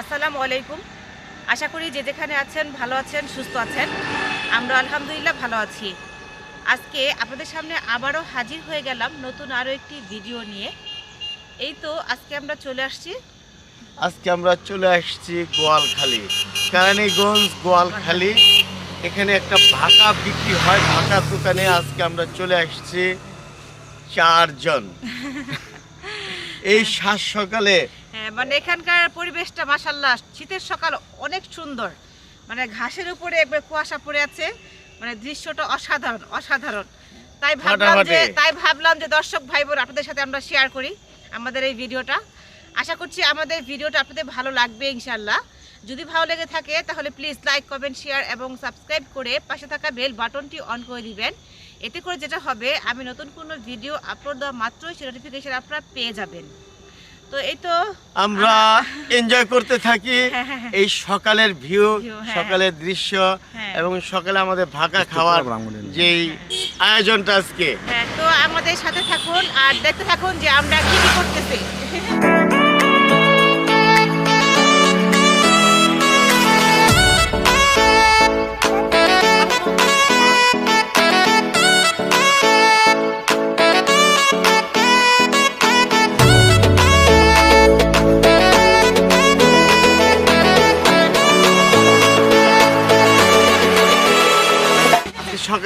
আসসালামু আলাইকুম। আশা করি যে যেখানে আছেন, ভালো আছেন, সুস্থ আছেন। আমরা আলহামদুলিল্লাহ ভালো আছি। আজকে আপনাদের সামনে আবারও হাজির হয়ে গেলাম নতুন আরও একটি ভিডিও নিয়ে। এই তো আজকে আমরা চলে আসছি। আজকে আমরা চলে আসছি গোয়ালখালী। কেরানীগঞ্জ গোয়ালখালী। এখানে একটা ভাকা বিক্রি হয়। ভাকা দোকানে আজকে আমরা চলে আসছি চারজন। এই সাত সকালে হ্যাঁ মানে এখানকার পরিবেশটা মাসাল্লাহ শীতের সকাল অনেক সুন্দর। মানে ঘাসের উপরে একবার কুয়াশা পড়ে আছে মানে দৃশ্যটা অসাধারণ অসাধারণ। তাই ভাবলাম যে তাই ভাবলাম যে দর্শক ভাই বোন আপনাদের সাথে আমরা শেয়ার করি আমাদের এই ভিডিওটা। আশা করছি আমাদের ভিডিওটা আপনাদের ভালো লাগবে ইনশাল্লাহ যদি ভালো লেগে থাকে তাহলে প্লিজ লাইক কমেন্ট শেয়ার এবং সাবস্ক্রাইব করে পাশে থাকা বেল বাটনটি অন করে দিবেন। এতে করে যেটা হবে আমি নতুন কোনো ভিডিও আপলোড দেওয়া মাত্রই সে নোটিফিকেশন আপনারা পেয়ে যাবেন। তো এই তো আমরা এনজয় করতে থাকি হ্যাঁ, হ্যাঁ, হ্যাঁ। এই সকালের ভিউ। সকালের দৃশ্য। এবং সকালে আমাদের ভাকা খাওয়ার যেই আয়োজনটা আজকে হ্যাঁ তো আমাদের সাথে থাকুন আর দেখতে থাকুন যে আমরা কি কি করতেছি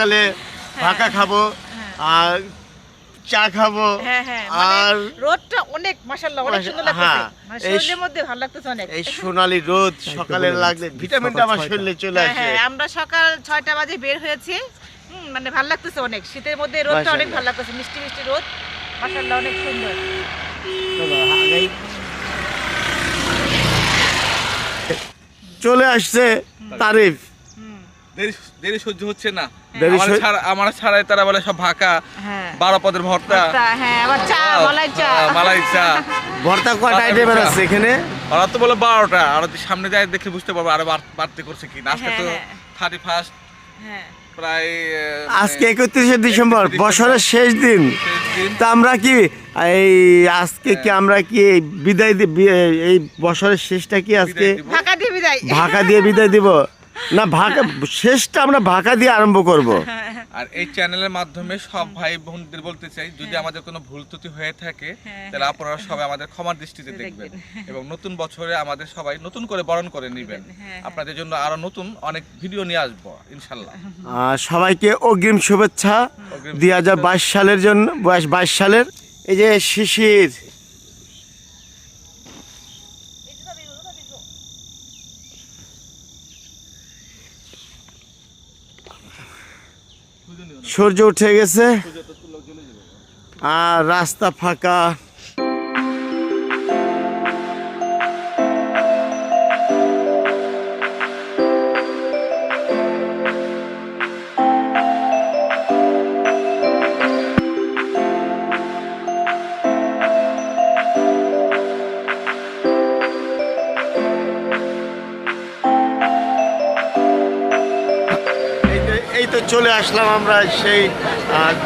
সকালে ভাকা খাব আর চা খাব হ্যাঁ হ্যাঁ আর মানে রোদটা অনেক মাশাআল্লাহ অনেক সুন্দর লাগতেছে হ্যাঁ, মানে শরীরের মধ্যে ভালো লাগতেছে অনেক। এই সোনালি রোদ সকালে লাগলে ভিটামিনটা আমার শরীরে চলে হ্যাঁ আসে। হ্যাঁ আমরা সকাল ছয়টা বাজে বের হয়েছি। হুম, মানে ভালো লাগতেছে অনেক। শীতের মধ্যে রোদটা অনেক। ভালো লাগতেছে মিষ্টি মিষ্টি রোদ। মাশাআল্লাহ অনেক সুন্দর। চলে আসছে তারিফ। দেরি দেরি সহ্য হচ্ছে না। দেরি আমার ছাড়াই তারা বলে সব ভাকা। হ্যাঁ। বারো পদের ভর্তা। হ্যাঁ মলাই চা। ভর্তা কয়টা আইটেমের আছে এখানে? ওরা তো বলে বারোটা। আর সামনে যায় দেখে বুঝতে পারব আরও বাড়তে করছে কি। আজকে হ্যাঁ, তো হ্যাঁ। থার্টি ফার্স্ট হ্যাঁ। প্রায় আজকে একত্রিশে ডিসেম্বর বছরের শেষ দিন। তা আমরা কি এই আজকে কি আমরা কি এই বিদায় এই বছরের শেষটা কি আজকে? ঢাকা দিয়ে বিদায় দিব? না ভাকা শেষটা আমরা ভাকা দিয়ে আরম্ভ করব। আর এই চ্যানেলের মাধ্যমে সব ভাই বোনদের বলতে চাই যদি আমাদের কোনো ভুল ত্রুটি হয়ে থাকে হ্যাঁ, তাহলে আপনারা সবাই আমাদের ক্ষমার দৃষ্টিতে দেখবেন। এবং নতুন বছরে আমাদের সবাই নতুন করে বরণ করে নেবেন। হ্যাঁ, আপনাদের জন্য আরও নতুন অনেক ভিডিও নিয়ে আসব ইনশাল্লাহ। আর সবাইকে অগ্রিম শুভেচ্ছা। দুই হাজার বাইশ সালের জন্য বাইশ সালের এই যে শিশির সূর্য উঠে গেছে। আর রাস্তা ফাঁকা। আসলাম আমরা সেই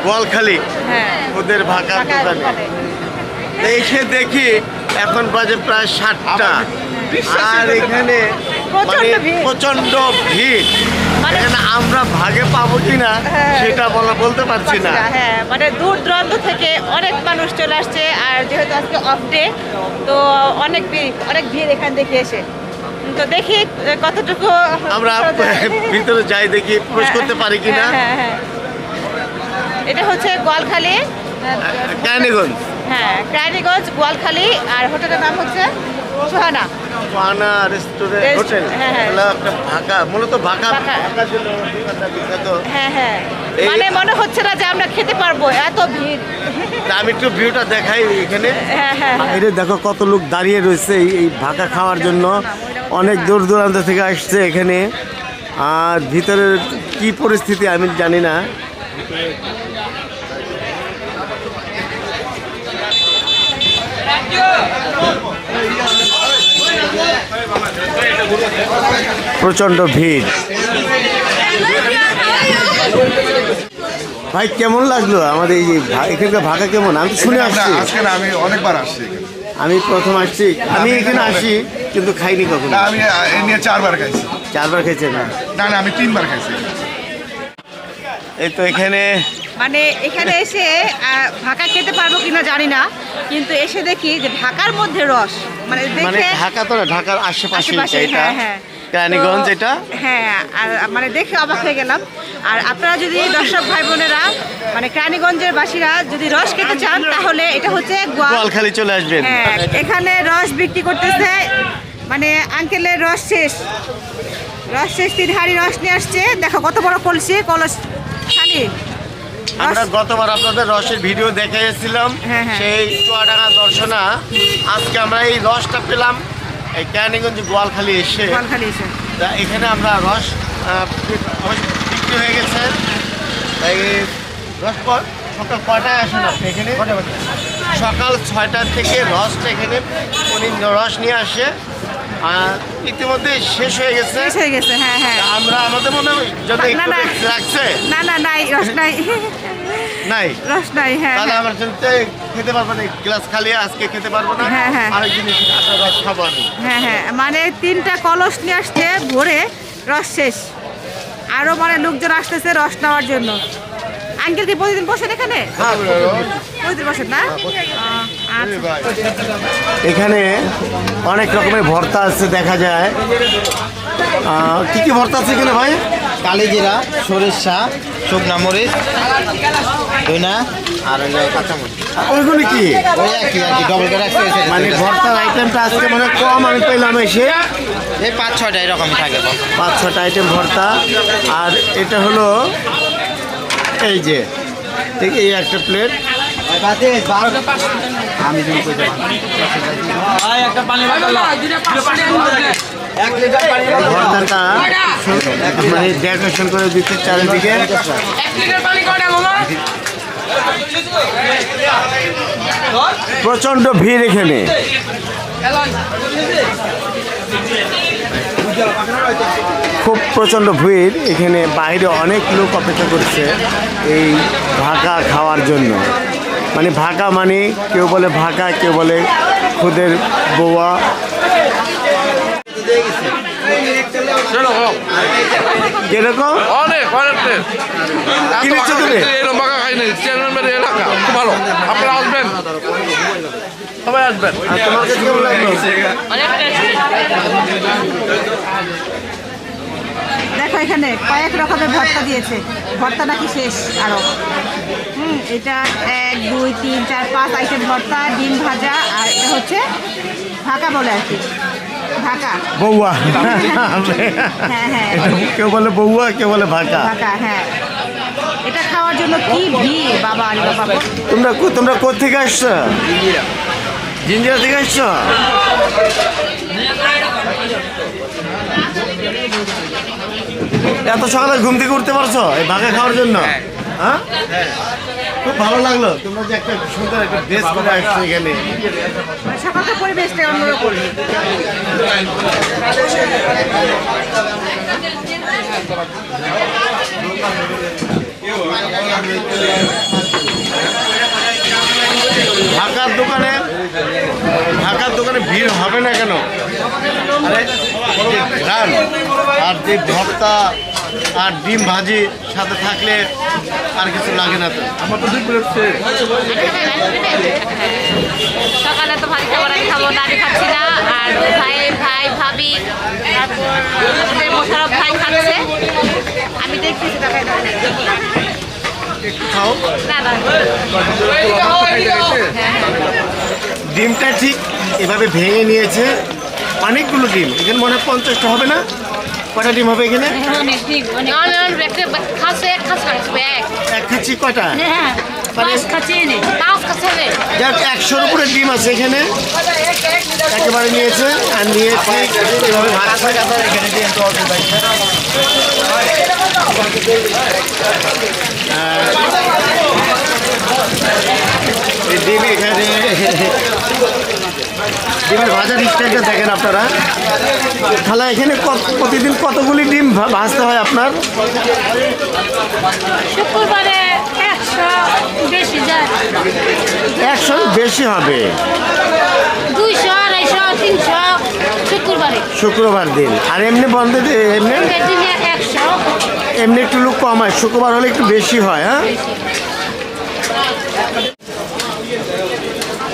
গোয়ালখালী হ্যাঁ ওদের ভাকা দোকানে। এসে দেখি এখন বাজে প্রায় সাতটা। আর এখানে প্রচণ্ড মানে ভিড়। প্রচণ্ড ভিড়। মানে- এখানে আমরা ভাগে পাবো কিনা হ্যাঁ। সেটা বলা বলতে পারছি না। হ্যাঁ। মানে দূর দূরান্ত থেকে অনেক মানুষ চলে আসছে আর যেহেতু আজকে অফ ডে তো অনেক ভিড় অনেক ভিড় এখান থেকে এসে। তো দেখি কতটুকু আমরা ভিতরে যাই দেখি প্রবেশ করতে পারি কিনা। হ্যাঁ, হ্যাঁ, হ্যাঁ। এটা হচ্ছে গোয়ালখালি ক্যানিগঞ্জ হ্যাঁ ক্রাইনিগঞ্জ গোয়ালখালি আর হোটেলের নাম হচ্ছে সোহানা। পানা রেস্টুরেন্ট হোটেল? হ্যাঁ, হ্যাঁ। একটা ভাকা মূলত ভাকা। বিখ্যাত হ্যাঁ হ্যাঁ। মানে মনে হচ্ছে না যে আমরা খেতে পারব এত ভিড়। আমি একটু ভিউটা দেখাই এখানে। হ্যাঁ হ্যাঁ। বাইরে দেখো কত লোক দাঁড়িয়ে রয়েছে এই- এই ভাকা খাওয়ার জন্য। অনেক দূর দূরান্ত থেকে আসছে এখানে। আর ভিতরের কি পরিস্থিতি আমি জানি না। প্রচণ্ড ভিড়। ভাই কেমন লাগল? আমাদের এই যে এখানকার ভাষা কেমন? আমি তো শুনে আসছি। আমি অনেকবার আসছি আমি প্রথম আসছি। আমি এখানে আসি কিন্তু খাইনি কখনো। আমি নিয়ে চারবার খাইছি। চারবার খেয়েছেন না না না আমি তিনবার খাইছি। এই তো এখানে মানে এখানে এসে ভাকা খেতে পারব কিনা জানি না কিন্তু এসে দেখি যে ঢাকার মধ্যে রস মানে মানে দেখে ঢাকা তো না ঢাকার আশেপাশে এটা হ্যাঁ হ্যাঁ। কেরানীগঞ্জ এটা হ্যাঁ আর মানে দেখে অবাক হয়ে গেলাম। আর আপনারা যদি দর্শক ভাই বোনেরা মানে কেরানীগঞ্জের বাসীরা যদি রস খেতে চান তাহলে এটা হচ্ছে গোয়াল গোয়ালখালি চলে আসবেন। হ্যাঁ এখানে রস বিক্রি করতেছে মানে আঙ্কেলের রস শেষ। রস শেষ তিন হাড়ি রস নিয়ে আসছে। দেখো কত বড় কলসি কলস খালি। আমরা গতবার আপনাদের রসের ভিডিও দেখে এসেছিলাম। হ্যাঁ, হ্যাঁ। সেই চুয়াডাঙ্গা দর্শনা। আজকে আমরা এই রসটা পেলাম। এই কেরানীগঞ্জ গোয়ালখালি এসে। এখানে আমরা রস বিক্রি হয়ে গেছে। তাই রস ক- সকাল কটায় আসেন আপনি এখানে? সকাল ছয়টা থেকে রসটা এখানে উনি রস নিয়ে আসে। ইতিমধ্যে শেষ হয়ে গেছে। শেষ হয়ে গেছে হ্যাঁ হ্যাঁ। আমরা আমাদের মনে যদি না, না। রাখছে না। না নাই রস নাই। নাই? রস নাই হ্যাঁ তাহলে হ্যাঁ। আমার জন্য খেতে পারব না গ্লাস খালি আজকে খেতে পারব না হ্যাঁ, হ্যাঁ। আরেক জিনিস রস খাব হ্যাঁ হ্যাঁ মানে তিনটা কলস নিয়ে আসছে ভরে রস শেষ। আরও মানে লোকজন আসতেছে রস নেওয়ার জন্য। আঙ্কেল কি প্রতিদিন বসেন এখানে? হ্যাঁ, প্রতিদিন বসেন না? আচ্ছা। এখানে অনেক রকমের ভর্তা আছে দেখা যায়। কি কি ভর্তা আছে এখানে ভাই? কালিজিরা সরিষা শুকনা মরিচ দইনা আর কাঁচামরিচ। ওইগুলো কি? ওই একই আর কি ডবল করে রাখতে মানে ভর্তার আইটেমটা আজকে মানে কম আমি পেলাম এসে। এই পাঁচ ছয়টা এরকম থাকে পাঁচ ছটা আইটেম ভর্তা। আর এটা হলো এই যে ঠিক এই একটা প্লেট আমি মানে ডেকোরেশন করে দিচ্ছে চারিদিকে। প্রচণ্ড ভিড় এখানে। খুব প্রচণ্ড ভিড়। এখানে বাইরে অনেক লোক অপেক্ষা করছে এই ভাকা খাওয়ার জন্য। মানে ভাকা মানে কেউ বলে ভাকা কেউ বলে খুদের বৌয়া। কীরকম? অনেক অনেক টেস্ট। তুমি? এরকম চেয়ারম্যান এলাকা ভালো। আপনারা আসবেন? সবাই আসবেন। আর তোমার কাছে কেমন লাগল? দেখো এখানে কয়েক রকমের ভর্তা দিয়েছে। ভর্তা নাকি শেষ আরও। হুম এটা এক দুই তিন চার পাঁচ আইটেম ভর্তা ডিম ভাজা আর এটা হচ্ছে ঢাকা বলে আর কি। ভাকা বৌয়া হ্যাঁ হ্যাঁ। কেউ বলে বৌয়া কেউ বলে ভাকা। ভাকা হ্যাঁ। এটা খাওয়ার জন্য কি ভিড়? বাবা আরে বাবা তোমরা কো- তোমরা কোথেকে আসছো? জিঞ্জিরা থেকে আসছো? এত সকালে ঘুম থেকে উঠতে পারছ? এই ভাগা খাওয়ার জন্য? হ্যাঁ। খুব ভালো লাগল। তোমরা যে একটা সুন্দর একটা ড্রেস করে আসছো এখানে। পরিবেশটা অন্যরকম। ঢাকার দোকানে ভিড় হবে না কেন? আরে ঘ্রাণ আর যে ভর্তা আর ডিম ভাজি সাথে থাকলে আর কিছু লাগে না তো। আমার তো দুই প্লেট সকালে তো ভারী খাবার আমি খাব দাঁড়িয়ে খাচ্ছি না। আর ভাই ভাই ভাবি তারপর আমাদের মোশারফ ভাই খাচ্ছে। আমি দেখতেছি তাকাই দাঁড়িয়ে। একটু খাও। না না। ডিমটা ঠিক এভাবে ভেঙে নিয়েছে। অনেকগুলো ডিম এখানে মনে হয় পঞ্চাশটা হবে না? কটা ডিম হবে এখানে? এক খাচ্ছে কটা? হ্যাঁ পাঁচ খাচ্ছে নে পাঁচ খাচ্ছে নে যাক একশোর উপরে ডিম আছে এখানে। একেবারে নিয়েছে আর নিয়ে ঠিক এভাবে ডিম এখানে ডিমের ভাজার স্টাইলটা দেখেন আপনারা। তাহলে এখানে প্রতিদিন কতগুলি ডিম ভাজতে হয় আপনার? শুক্রবারে একশো বেশি হবে। শুক্রবারে। দিন। আর এমনি বন্ধ দি- এমনি এমনি একটু লোক কম হয়। শুক্রবার হলে একটু বেশি হয় হ্যাঁ?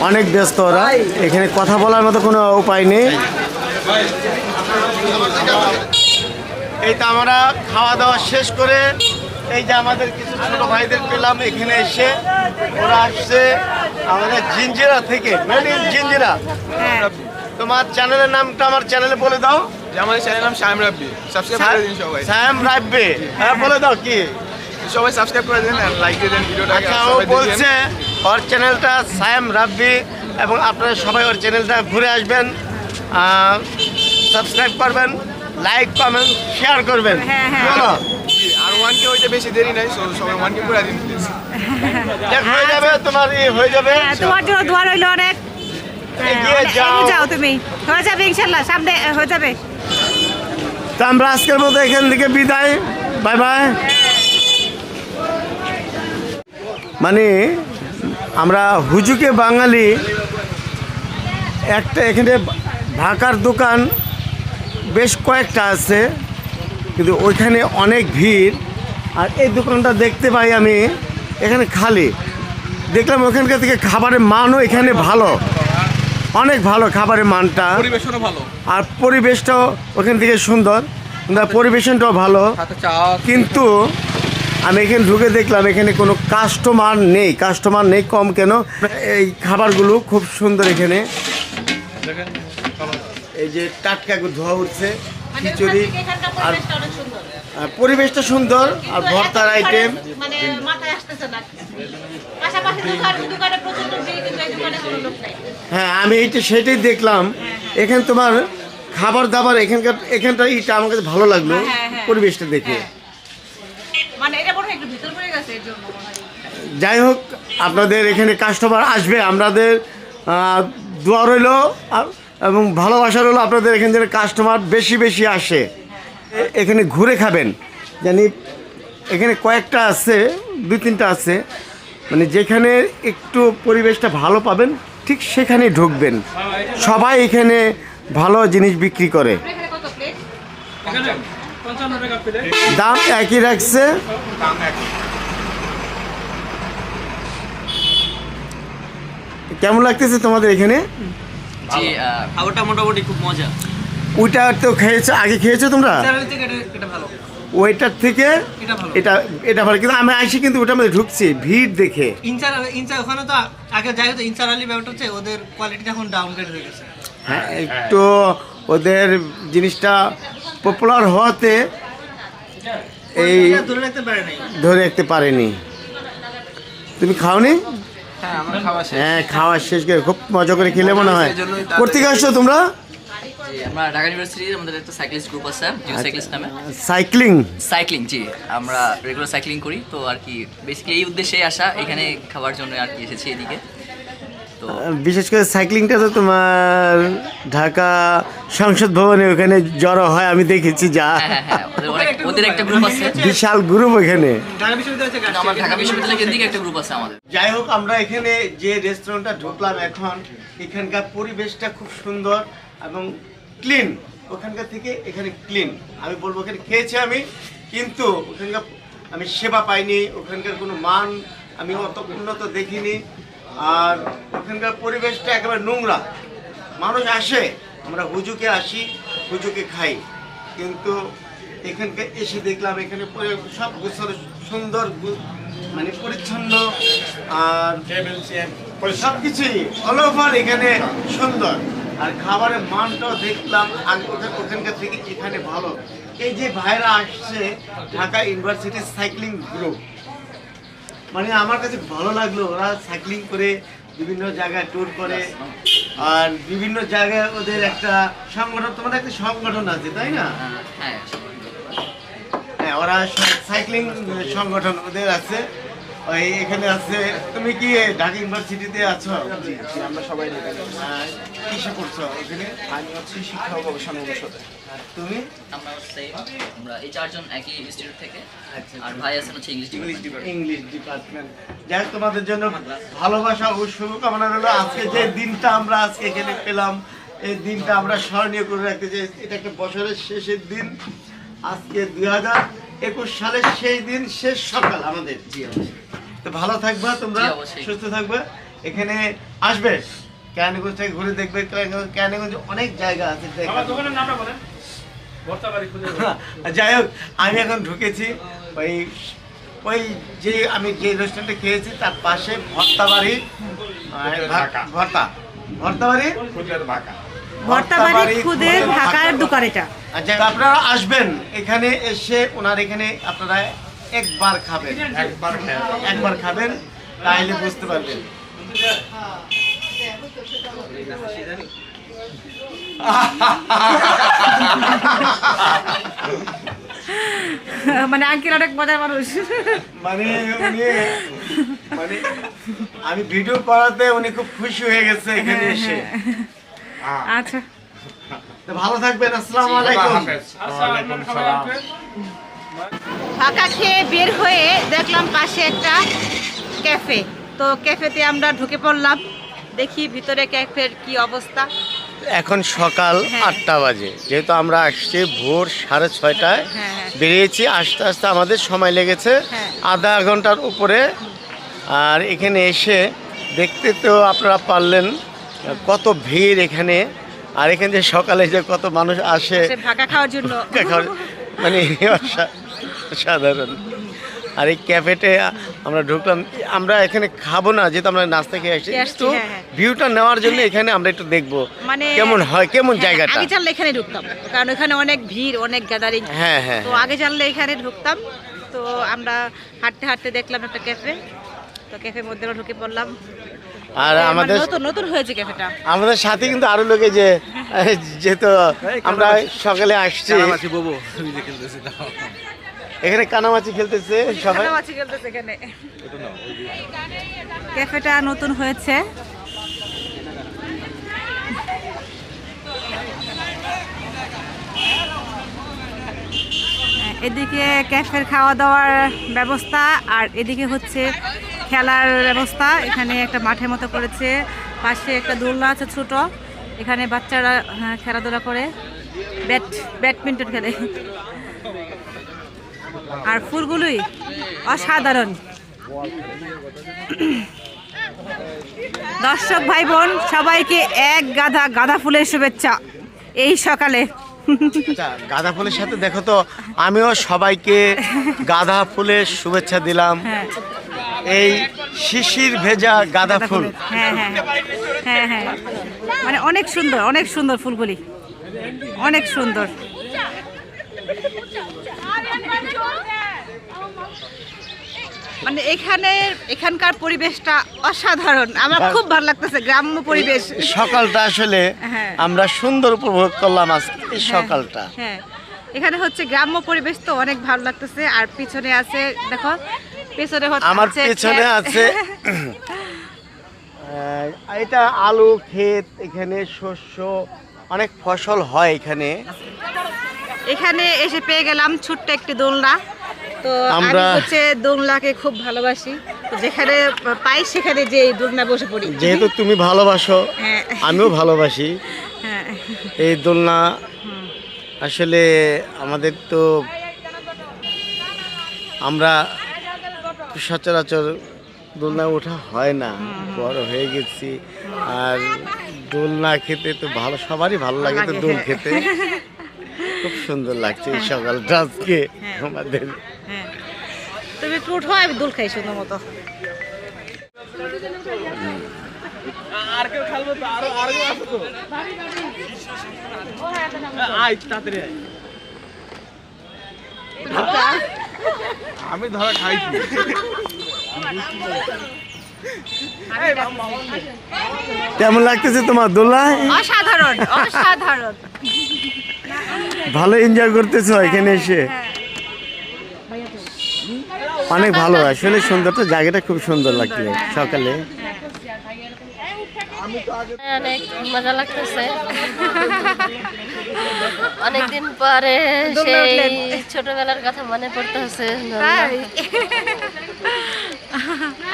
অনেক ব্যস্ত ওরা। এখানে কথা বলার মতো কোনো উপায় নেই। এই তো আমরা খাওয়া দাওয়া শেষ করে এই যে আমাদের কিছু ছোট ভাইদের পেলাম এখানে এসে ওরা আসছে আমাদের জিঞ্জিরা থেকে। মেড ইন জিঞ্জিরা তোমার চ্যানেলের নামটা আমার চ্যানেলে বলে দাও। যে আমাদের চ্যানেল নাম শাইম রাব্বি। সাবস্ক্রাইব করে দিন সবাই। স্যাম রাব্বে। হ্যাঁ বলে দাও কি? সবাই সাবস্ক্রাইব করে দিন আর লাইক দিয়ে দেন ভিডিওটাকে আচ্ছা আর ও বলছে ওর চ্যানেলটা সায়াম রাব্বি এবং আপনারা সবাই ওর চ্যানেলটা ঘুরে আসবেন সাবস্ক্রাইব করবেন লাইক কমেন্ট শেয়ার করবেন। হ্যাঁ, হ্যাঁ। বলো? আর ওয়ান কে হইতে বেশি দেরি নাই সবাই ওয়ান কে করে দিন প্লিজ দেখ, হয়ে যাবে তোমার ই হয়ে যাবে। তোমার জন্য দোয়া রইল অনেক। হ্যাঁ। যাও তুমি। হয়ে যাবে ইনশাল্লাহ সামনে হয়ে যাবে। তো আমরা আজকের মতো এখান থেকে বিদায়। Bye bye. মানে আমরা হুজুকে বাঙালি একটা এখানে ঢাকার দোকান বেশ কয়েকটা আছে কিন্তু ওইখানে অনেক ভিড়। আর এই দোকানটা দেখতে পাই আমি এখানে খালি। দেখলাম ওখানকার থেকে খাবারের মানও এখানে ভালো। অনেক ভালো খাবারের মানটা। ভালো। আর পরিবেশটাও ওখান থেকে সুন্দর। পরিবেশনটাও ভালো। কিন্তু আমি এখানে ঢুকে দেখলাম এখানে কোনো কাস্টমার নেই। কাস্টমার নেই কম কেন? এই খাবারগুলো খুব সুন্দর এখানে। এই যে টাটকা ধোয়া উঠছে খিচুড়ি আর পরিবেশটা সুন্দর। আর ভর্তার আইটেম মানে নাই। হ্যাঁ আমি এইটা সেটাই দেখলাম। এখানে তোমার খাবার দাবার এখানকার এখানটা ইটা আমার কাছে ভালো লাগল হ্যাঁ, হ্যাঁ। পরিবেশটা দেখে। মানে এটা মনে হয় একটু ভিতর পড়ে গেছে এর জন্য যাই হোক আপনাদের এখানে কাস্টমার আসবে আপনাদের আহ, দোয়া রইল এবং ভালোবাসা রইল আপনাদের এখানে যেন কাস্টমার বেশি বেশি আসে। এখানে ঘুরে খাবেন। জানি এখানে কয়েকটা আছে দুই তিনটা আছে। মানে যেখানে একটু পরিবেশটা ভালো পাবেন ঠিক সেখানে ঢুকবেন। সবাই এখানে ভালো জিনিস বিক্রি করে। দাম একই রাখছে। কেমন লাগতেছে তোমাদের এখানে? জি আহ, খাবারটা মোটামুটি খুব মজা। ওইটা তো খেয়েছো আগে খেয়েছো তোমরা? ওইটার থেকে এটা এটা ভালো। কিন্তু আমি আসি কিন্তু ওটার মধ্যে ঢুকছি ভিড় দেখে। ইনসার ইনসার ওখানে তো আগে যাই হতো ইনসার আলী ব্যাপারটা হচ্ছে ওদের কোয়ালিটিটা এখন ডাউনগ্রেড হয়ে গেছে। হ্যাঁ একটু ওদের জিনিসটা পপুলার হওয়াতে এই ধরে রাখতে পারেনি। তুমি খাওনি? হ্যাঁ আমার খাওয়া শেষ। হ্যাঁ খাওয়া শেষ করে খুব মজা করে খেলে মনে হয়। করতে আসছো তোমরা? জি আমরা ঢাকা ইউনিভার্সিটির আমাদের একটা সাইক্লিস্ট গ্রুপ আছে জিও সাইক্লিস্ট নামে। সাইক্লিং সাইক্লিং জি আমরা রেগুলার সাইক্লিং করি। তো আর কি বেসিক্যালি এই উদ্দেশ্যেই আসা এখানে খাওয়ার জন্য আর কি এসেছি এদিকে। তো বিশেষ করে সাইক্লিংটা তো তোমার ঢাকা সংসদ ভবনে ওখানে জড়ো হয় আমি দেখেছি যা। হ্যাঁ হ্যাঁ হ্যাঁ ওদের একটা গ্রুপ আছে। বিশাল গ্রুপ ওখানে ঢাকা বিশ্ববিদ্যালয় থেকে আমার ঢাকা বিশ্ববিদ্যালয় কেন্দ্রিক একটা গ্রুপ আছে আমাদের। যাই হোক আমরা এখানে যে রেস্টুরেন্টটা ঢুকলাম এখন এখানকার পরিবেশটা খুব সুন্দর এবং ক্লিন ওখানকার থেকে এখানে ক্লিন আমি বলব ওখানে খেয়েছি আমি কিন্তু ওখানকার আমি সেবা পাইনি ওখানকার কোনো মান আমি অত উন্নত দেখিনি। আর ওখানকার পরিবেশটা একেবারে নোংরা। মানুষ আসে আমরা হুজুকে আসি হুজুকে খাই। কিন্তু এখানকে এসে দেখলাম এখানে সব গোছানো সুন্দর মানে পরিচ্ছন্ন আর সব কিছুই অল ওভার এখানে সুন্দর। আর খাবারের মানটাও দেখলাম আগে ওখান- ওখানকার থেকে এখানে ভালো। এই যে ভাইরা আসছে ঢাকা ইউনিভার্সিটির সাইক্লিং গ্রুপ মানে আমার কাছে ভালো লাগল ওরা সাইক্লিং করে বিভিন্ন জায়গায় ট্যুর করে। আর বিভিন্ন জায়গায় ওদের একটা সংগঠন তোমাদের একটা সংগঠন আছে তাই না? হ্যাঁ হ্যাঁ ওরা সাইক্লিং সংগঠন ওদের আছে। ওই এখানে আছে তুমি কি ঢাকা ইউনিভার্সিটিতে আছো? আমরা সবাই ঢাকা আহ, কিসে পড়ছো এখানে? আমি হচ্ছে শিক্ষা ও গবেষণা অনুষদে। তুমি? আমরা same, আমরা এই চারজন একই ইনস্টিটিউট থেকে আচ্ছা আর ভাই আছেন হচ্ছে ইংলিশ ইংলিশ ইংলিশ ডিপার্টমেন্ট যাই হোক, তোমাদের জন্য ভালোবাসা ও শুভকামনা রইল। আজকে যে দিনটা আমরা আজকে এখানে পেলাম এই দিনটা আমরা স্মরণীয় করে রাখতে চাই এটা একটা বছরের শেষের দিন। আজকে দুই হাজার একুশ সালের সেই দিন শেষ সকাল আমাদের। জি অবশ্যই। তো ভালো থাকবা তোমরা সুস্থ থাকবে। এখানে আসবে ক্যানগঞ্জ থেকে ঘুরে দেখবে। ক্যানগঞ্জ অনেক জায়গা আছে যাই হোক আমি এখন ঢুকেছি। ওই ওই যে আমি যে রেস্টুরেন্টে খেয়েছি তার পাশে ভর্তা বাড়ি ভর্তা। ভর্তা বাড়ি ভর্তাবাড়ি খুদের ঢাকার দোকান এটা। আচ্ছা আপনারা আসবেন। এখানে এসে ওনার এখানে আপনারা একবার খাবেন। একবার একবার খাবেন তাইলে বুঝতে পারবেন। মানে আঙ্কিল অনেক মজার মানুষ। মানে উনি মানে আমি ভিডিও করাতে উনি খুব খুশি হয়ে গেছে এখানে এসে। আচ্ছা। তো ভালো থাকবেন আসসালামু আলাইকুম। ফাঁকা খেয়ে বের হয়ে দেখলাম পাশে একটা ক্যাফে। তো ক্যাফেতে আমরা ঢুকে পড়লাম। দেখি ভিতরে ক্যাফের কি অবস্থা। এখন সকাল হ্যাঁ। আটটা বাজে। যেহেতু আমরা আসছি ভোর সাড়ে ছয়টায় হ্যাঁ, হ্যাঁ। বেরিয়েছি আস্তে আস্তে আমাদের সময় লেগেছে। আধা ঘণ্টার উপরে। আর এখানে এসে দেখতে তো আপনারা পারলেন কত ভিড় এখানে। আর এখানে যে সকালে যে কত মানুষ আসে। খাওয়ার জন্য। মানে সাধারণ। আর এই ক্যাফেতে আমরা ঢুকলাম আমরা এখানে খাব না যেহেতু আমরা নাস্তা খেয়ে আসছি আসছি, একটু হ্যাঁ, হ্যাঁ। ভিউটা নেওয়ার জন্য এখানে আমরা একটু দেখব মানে কেমন হয় কেমন হ্যাঁ, জায়গাটা। আগে জানলে এখানে ঢুকতাম কারণ এখানে অনেক ভিড় অনেক গ্যাদারিং হ্যাঁ হ্যাঁ তো আগে জানলে এখানে ঢুকতাম তো আমরা হাঁটতে হাঁটতে দেখলাম একটা ক্যাফে তো ক্যাফের মধ্যে আমরা ঢুকে পড়লাম। আর আমাদের নতুন নতুন হয়েছে ক্যাফেটা। আমাদের সাথে কিন্তু আরও লোকে যে যেহেতু আমরা সকালে আসছি। এখানে কানামাছি খেলতেছে সবাই? কানামাছি খেলতেছে এখানে। ক্যাফেটা নতুন হয়েছে। এদিকে ক্যাফের খাওয়া দাওয়ার ব্যবস্থা আর এদিকে হচ্ছে খেলার ব্যবস্থা। এখানে একটা মাঠের মতো করেছে। পাশে একটা দোলনা আছে ছোট। এখানে বাচ্চারা হ্যাঁ, খেলাধুলা করে। ব্যাট ব্যাডমিন্টন খেলে। আর ফুলগুলোই অসাধারণ। দর্শক ভাই বোন সবাইকে এক গাধা গাধা ফুলের শুভেচ্ছা এই সকালে। আচ্ছা গাঁদা ফুলের সাথে দেখো তো আমিও সবাইকে গাঁদা ফুলের শুভেচ্ছা দিলাম। হ্যাঁ। এই শিশির ভেজা গাঁদা ফুল। হ্যাঁ হ্যাঁ হ্যাঁ হ্যাঁ। মানে অনেক সুন্দর অনেক সুন্দর ফুলগুলি। অনেক সুন্দর। মানে এখানে এখানকার পরিবেশটা অসাধারণ। আমার খুব ভালো লাগতেছে গ্রাম্য পরিবেশ। সকালটা আসলে হ্যাঁ। আমরা সুন্দর উপভোগ করলাম আজকে এই সকালটা। হ্যাঁ। এখানে হচ্ছে গ্রাম্য পরিবেশ তো অনেক ভালো লাগতেছে আর পিছনে আছে দেখো পেছনে হচ্ছে আমার পেছনে আছে। এটা আলু ক্ষেত এখানে শস্য অনেক ফসল হয় এখানে। এখানে এসে পেয়ে গেলাম ছোট্ট একটি দোলনা। তো আমরা- হচ্ছে দোলনাকে খুব ভালোবাসি। যেখানে পাই সেখানে যে দোলনা বসে পড়ি। যেহেতু তুমি ভালোবাসো হ্যাঁ। আমিও ভালোবাসি। হ্যাঁ। এই দোলনা আসলে আমাদের তো আমরা সচরাচর দোলনা ওঠা হয় না। বড় হয়ে গেছি। আর দোলনা খেতে তো ভালো সবারই ভালো লাগে তো দোল হ্যাঁ। খেতে। খুব সুন্দর লাগছে এই সকালটা আজকে আমাদের হ্যাঁ। একটু উঠো আমি দোল খাই সুন্দর মতো। আমি ধরা খাইছি। কেমন লাগতেছে তোমার দোলনা অসাধারণ অসাধারণ। ভালো এনজয় করতেছো এখানে এসে। হ্যাঁ। অনেক ভালো আসলে সুন্দর তো জায়গাটা খুব সুন্দর লাগছে সকালে। অনেক মজা লাগতেছে। অনেকদিন পরে সেই ছোটবেলার কথা মনে পড়তেছে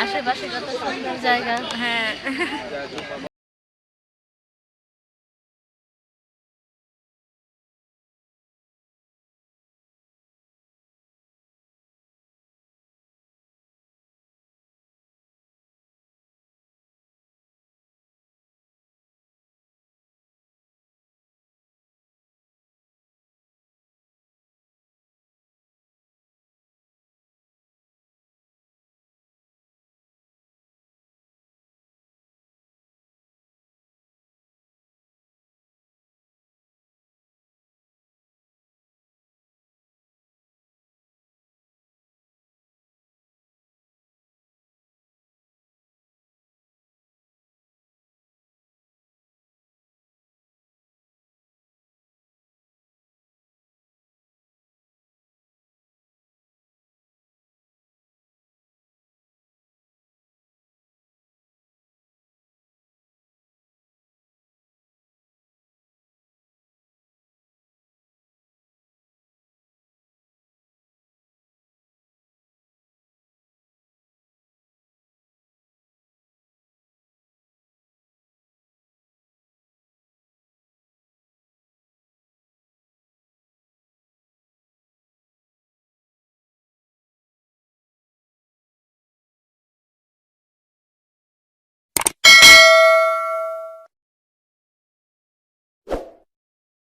আশেপাশে কত সুন্দর জায়গা। হ্যাঁ।